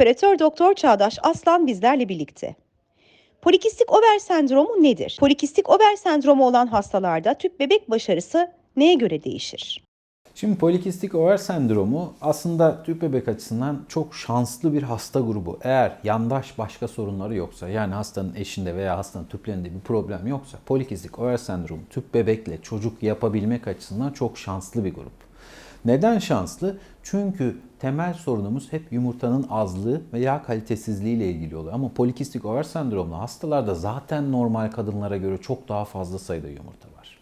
Operatör Doktor Çağdaş Aslan bizlerle birlikte. Polikistik over sendromu nedir? Polikistik over sendromu olan hastalarda tüp bebek başarısı neye göre değişir? Şimdi polikistik over sendromu aslında tüp bebek açısından çok şanslı bir hasta grubu. Eğer yandaş başka sorunları yoksa yani hastanın eşinde veya hastanın tüplerinde bir problem yoksa polikistik over sendromu tüp bebekle çocuk yapabilmek açısından çok şanslı bir grup. Neden şanslı? Çünkü temel sorunumuz hep yumurtanın azlığı veya kalitesizliği ile ilgili oluyor. Ama polikistik over sendromlu hastalarda zaten normal kadınlara göre çok daha fazla sayıda yumurta var.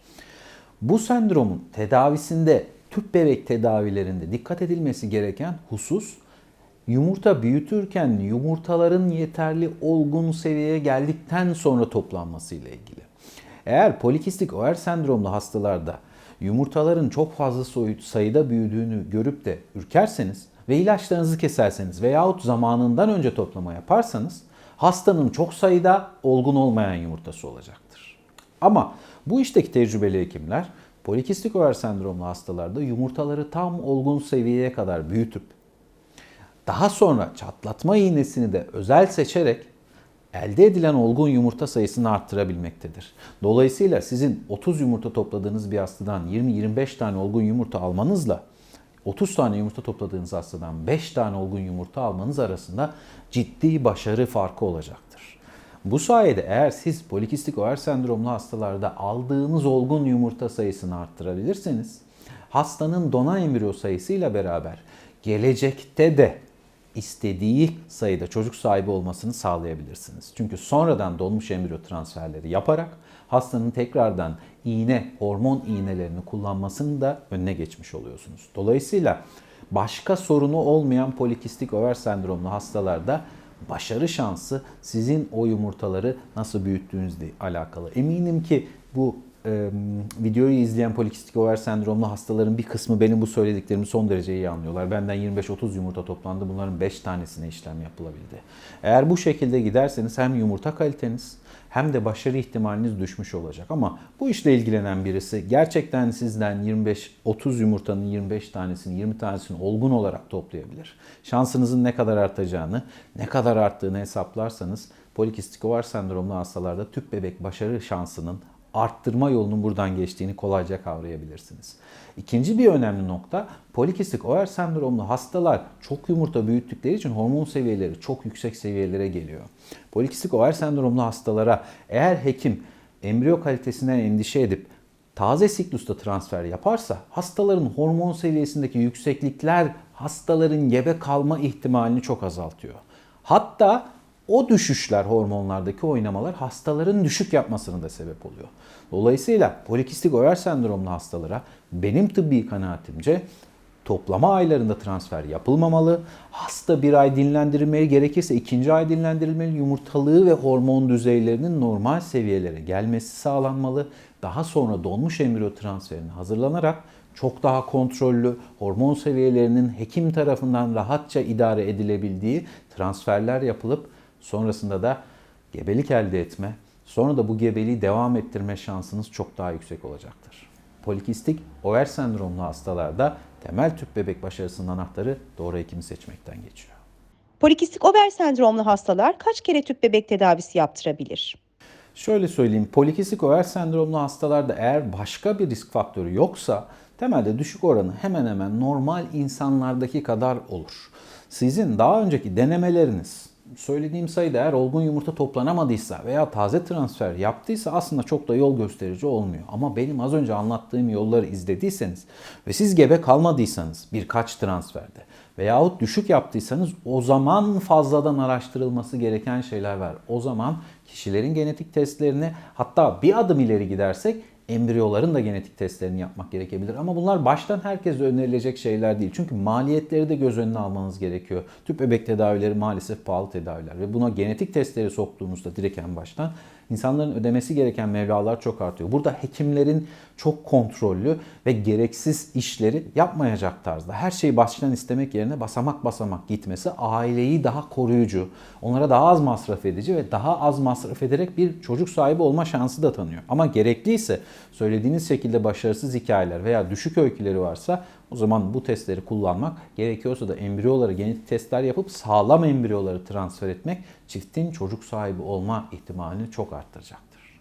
Bu sendromun tedavisinde tüp bebek tedavilerinde dikkat edilmesi gereken husus yumurta büyütürken yumurtaların yeterli olgun seviyeye geldikten sonra toplanması ile ilgili. Eğer polikistik over sendromlu hastalarda yumurtaların çok fazla sayıda büyüdüğünü görüp de ürkerseniz ve ilaçlarınızı keserseniz veyahut zamanından önce toplama yaparsanız hastanın çok sayıda olgun olmayan yumurtası olacaktır. Ama bu işteki tecrübeli hekimler polikistik over sendromlu hastalarda yumurtaları tam olgun seviyeye kadar büyütüp daha sonra çatlatma iğnesini de özel seçerek elde edilen olgun yumurta sayısını arttırabilmektedir. Dolayısıyla sizin 30 yumurta topladığınız bir hastadan 20-25 tane olgun yumurta almanızla 30 tane yumurta topladığınız hastadan 5 tane olgun yumurta almanız arasında ciddi başarı farkı olacaktır. Bu sayede eğer siz polikistik over sendromlu hastalarda aldığınız olgun yumurta sayısını arttırabilirseniz hastanın donan embriyo sayısıyla beraber gelecekte de istediği sayıda çocuk sahibi olmasını sağlayabilirsiniz. Çünkü sonradan donmuş embriyo transferleri yaparak hastanın tekrardan iğne, hormon iğnelerini kullanmasını da önüne geçmiş oluyorsunuz. Dolayısıyla başka sorunu olmayan polikistik over sendromlu hastalarda başarı şansı sizin o yumurtaları nasıl büyüttüğünüzle alakalı. Eminim ki bu e, videoyu izleyen polikistik over sendromlu hastaların bir kısmı benim bu söylediklerimi son derece iyi anlıyorlar. Benden 25-30 yumurta toplandı. Bunların 5 tanesine işlem yapılabildi. Eğer bu şekilde giderseniz hem yumurta kaliteniz hem de başarı ihtimaliniz düşmüş olacak. Ama bu işle ilgilenen birisi gerçekten sizden 25-30 yumurtanın 25 tanesini 20 tanesini olgun olarak toplayabilir. Şansınızın ne kadar artacağını, ne kadar arttığını hesaplarsanız polikistik over sendromlu hastalarda tüp bebek başarı şansının arttırma yolunun buradan geçtiğini kolayca kavrayabilirsiniz. İkinci bir önemli nokta polikistik over sendromlu hastalar çok yumurta büyüttükleri için hormon seviyeleri çok yüksek seviyelere geliyor. Polikistik over sendromlu hastalara eğer hekim embriyo kalitesinden endişe edip taze siklusta transfer yaparsa hastaların hormon seviyesindeki yükseklikler hastaların gebe kalma ihtimalini çok azaltıyor. Hatta o düşüşler hormonlardaki oynamalar hastaların düşük yapmasını da sebep oluyor. Dolayısıyla polikistik over sendromlu hastalara benim tıbbi kanaatimce toplama aylarında transfer yapılmamalı. Hasta bir ay dinlendirilmeli gerekirse ikinci ay dinlendirilmeli. Yumurtalığı ve hormon düzeylerinin normal seviyelere gelmesi sağlanmalı. Daha sonra donmuş embriyo transferine hazırlanarak çok daha kontrollü, hormon seviyelerinin hekim tarafından rahatça idare edilebildiği transferler yapılıp sonrasında da gebelik elde etme, sonra da bu gebeliği devam ettirme şansınız çok daha yüksek olacaktır. Polikistik over sendromlu hastalarda temel tüp bebek başarısının anahtarı doğru hekimi seçmekten geçiyor. Polikistik over sendromlu hastalar kaç kere tüp bebek tedavisi yaptırabilir? Şöyle söyleyeyim, polikistik over sendromlu hastalarda eğer başka bir risk faktörü yoksa temelde düşük oranı hemen hemen normal insanlardaki kadar olur. Sizin daha önceki denemeleriniz, söylediğim sayıda eğer olgun yumurta toplanamadıysa veya taze transfer yaptıysa aslında çok da yol gösterici olmuyor. Ama benim az önce anlattığım yolları izlediyseniz ve siz gebe kalmadıysanız birkaç transferde veyahut düşük yaptıysanız o zaman fazladan araştırılması gereken şeyler var. O zaman kişilerin genetik testlerini hatta bir adım ileri gidersek embriyoların da genetik testlerini yapmak gerekebilir. Ama bunlar baştan herkese önerilecek şeyler değil. Çünkü maliyetleri de göz önüne almanız gerekiyor. Tüp bebek tedavileri maalesef pahalı tedaviler ve buna genetik testleri soktuğunuzda direkt en baştan insanların ödemesi gereken mevlalar çok artıyor. Burada hekimlerin çok kontrollü ve gereksiz işleri yapmayacak tarzda her şeyi baştan istemek yerine basamak basamak gitmesi aileyi daha koruyucu, onlara daha az masraf edici ve daha az masraf ederek bir çocuk sahibi olma şansı da tanıyor. Ama gerekliyse söylediğiniz şekilde başarısız hikayeler veya düşük öyküleri varsa O zaman bu testleri kullanmak gerekiyorsa da embriyoları genetik testler yapıp sağlam embriyoları transfer etmek çiftin çocuk sahibi olma ihtimalini çok arttıracak.